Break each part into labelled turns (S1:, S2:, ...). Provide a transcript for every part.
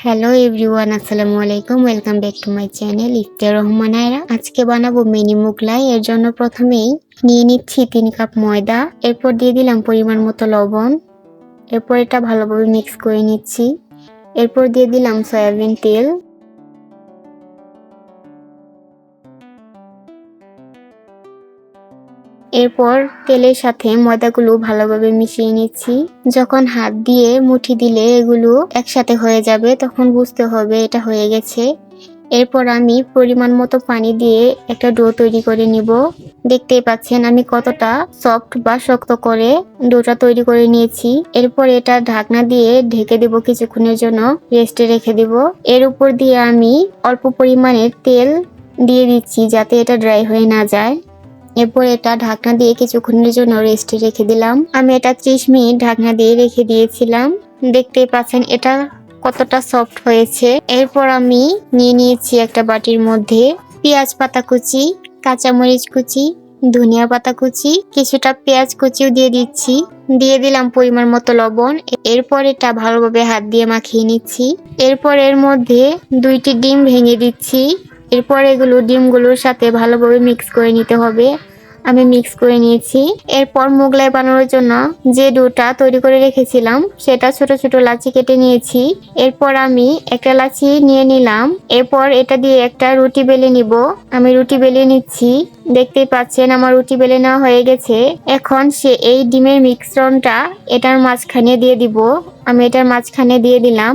S1: Hello everyone আসসালামু আলাইকুম welcome back to my channel ইফতার রহমান আয়রা আজকে বানাবো মিনি মুগলাই এর জন্য প্রথমেই নিয়ে নিচ্ছি তিন কাপ ময়দা এরপর দিয়ে দিলাম পরিমাণ মতো লবণ এরপর এটা ভালোভাবে মিক্স করে নিচ্ছি এরপর দিয়ে দিলাম সয়াবিন তেল এরপর তেলের সাথে ময়দাগুলো ভালোভাবে মিশিয়ে নিচ্ছি। যখন হাত দিয়ে মুঠি দিলে এগুলো একসাথে হয়ে যাবে, তখন বুঝতে হবে এটা হয়ে গেছে। এরপর আমি পরিমাণ মতো পানি দিয়ে একটা ডো তৈরি করে নিব। দেখতেই পাচ্ছেন আমি কতটা সফট বা শক্ত করে ডোটা তৈরি করে নিয়েছি। এরপর এটা ঢাকনা দিয়ে ঢেকে দেব কিছুক্ষণের জন্য, রেস্টে রেখে দেব। এর উপর দিয়ে আমি অল্প পরিমাণের তেল দিয়ে দিচ্ছি যাতে এটা ড্রাই হয়ে না যায়। এরপর এটা ঢাকনা দিয়ে কিছুক্ষণের জন্য রেস্টে রেখে দিলাম। আমি এটা ত্রিশ মিনিট ঢাকনা দিয়ে রেখে দিয়েছিলাম। দেখতেই পাচ্ছেন এটা কতটা সফট হয়েছে। এরপর আমি নিয়ে নিয়েছি একটা বাটির মধ্যে পেঁয়াজ পাতা কুচি, কাঁচামরিচ কুচি, ধনিয়া পাতা কুচি, কিছুটা পেঁয়াজ কুচিও দিয়ে দিচ্ছি। দিয়ে দিলাম পরিমাণ মতো লবণ। এরপর এটা ভালোভাবে হাত দিয়ে মাখিয়ে নিচ্ছি। এরপর এর মধ্যে দুইটি ডিম ভেঙে দিচ্ছি। এরপর এগুলো ডিমগুলোর সাথে ভালোভাবে মিক্স করে নিতে হবে। আমি মিক্স করে নিয়েছি। এরপর মোগলাই বানানোর জন্য যে ডোটা তৈরি করে রেখেছিলাম, সেটা ছোট ছোট লাচি কেটে নিয়েছি। এরপর আমি একটা লাচি নিয়ে নিলাম। এরপর এটা দিয়ে একটা রুটি বেলে নিব। আমি রুটি বেলে নিচ্ছি। দেখতেই পাচ্ছেন আমার রুটি বেলে নেওয়া হয়ে গেছে। এখন সে এই ডিমের মিশ্রণটা এটার মাঝখানে দিয়ে দিব। আমি এটার মাঝখানে দিয়ে দিলাম।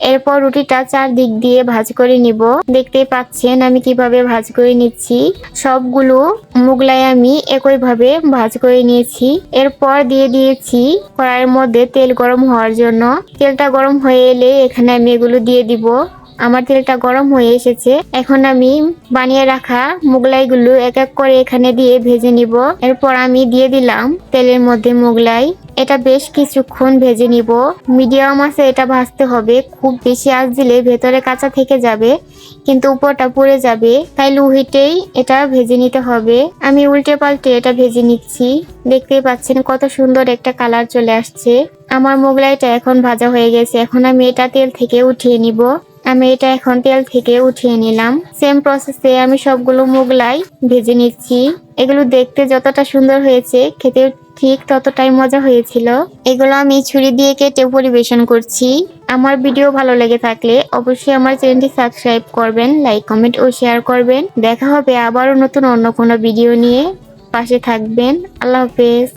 S1: এরপর রুটিটা চারদিক দিয়ে ভাজ করে নিব। দেখতেই পাচ্ছেন আমি কীভাবে ভাজ করে নিচ্ছি। সবগুলো মুগলাই আমি একইভাবে ভাজ করে নিয়েছি। এরপর দিয়ে দিয়েছি কড়াইয়ের মধ্যে তেল গরম হওয়ার জন্য। তেলটা গরম হয়ে এলে এখানে আমি এগুলো দিয়ে দিব। আমার তেলটা গরম হয়ে এসেছে। এখন আমি বানিয়ে রাখা মুগলাইগুলো এক এক করে এখানে দিয়ে ভেজে নিব। এরপর আমি দিয়ে দিলাম তেলের মধ্যে মোগলাই। এটা বেশ কিছুক্ষণ ভেজে নিব। মিডিয়াম আছে, এটা ভাজতে হবে। খুব বেশি আঁচ দিলে ভেতরে কাঁচা থেকে যাবে, কিন্তু উপরটা পুড়ে যাবে। তাই লুহিটেই এটা ভেজে নিতে হবে। আমি উল্টে পাল্টে এটা ভেজে নিচ্ছি। দেখতেই পাচ্ছেন কত সুন্দর একটা কালার চলে আসছে। আমার মোগলাইটা এখন ভাজা হয়ে গেছে। এখন আমি এটা তেল থেকে উঠিয়ে নিব। আমি এটা এখন তেল থেকে উঠিয়ে নিলাম। সেম প্রসেসে আমি সবগুলো মোগলাই ভেজে নিচ্ছি। এগুলো দেখতে যতটা সুন্দর হয়েছে খেতে ঠিক ততটাই মজা হয়েছিল। এগুলো আমি ছুরি দিয়ে কেটে পরিবেশন করছি। আমার ভিডিও ভালো লেগে থাকলে অবশ্যই আমার চ্যানেলটি সাবস্ক্রাইব করবেন, লাইক, কমেন্ট ও শেয়ার করবেন। দেখা হবে আবারও নতুন অন্য কোনো ভিডিও নিয়ে। পাশে থাকবেন। আল্লাহ হাফেজ।